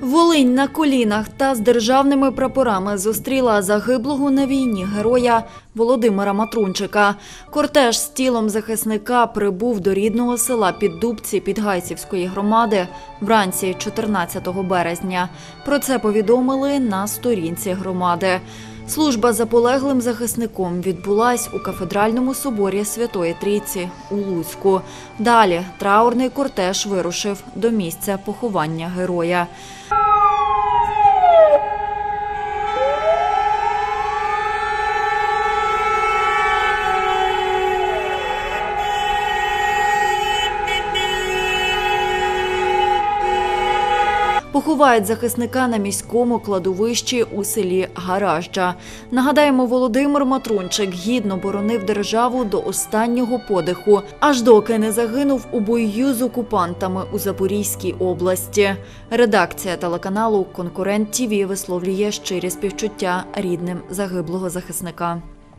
Волинь на колінах та з державними прапорами зустріла загиблого на війні героя Володимира Матрунчика. Кортеж з тілом захисника прибув до рідного села Піддубці Підгайцівської громади вранці 14 березня. Про це повідомили на сторінці громади. Служба за полеглим захисником відбулась у кафедральному соборі Святої Трійці у Луцьку. Далі траурний кортеж вирушив до місця поховання героя. Поховають захисника на міському кладовищі у селі Гаражджа. Нагадаємо, Володимир Матрунчик гідно боронив державу до останнього подиху, аж доки не загинув у бою з окупантами у Запорізькій області. Редакція телеканалу Конкурент ТІВІ висловлює щирі співчуття рідним загиблого захисника.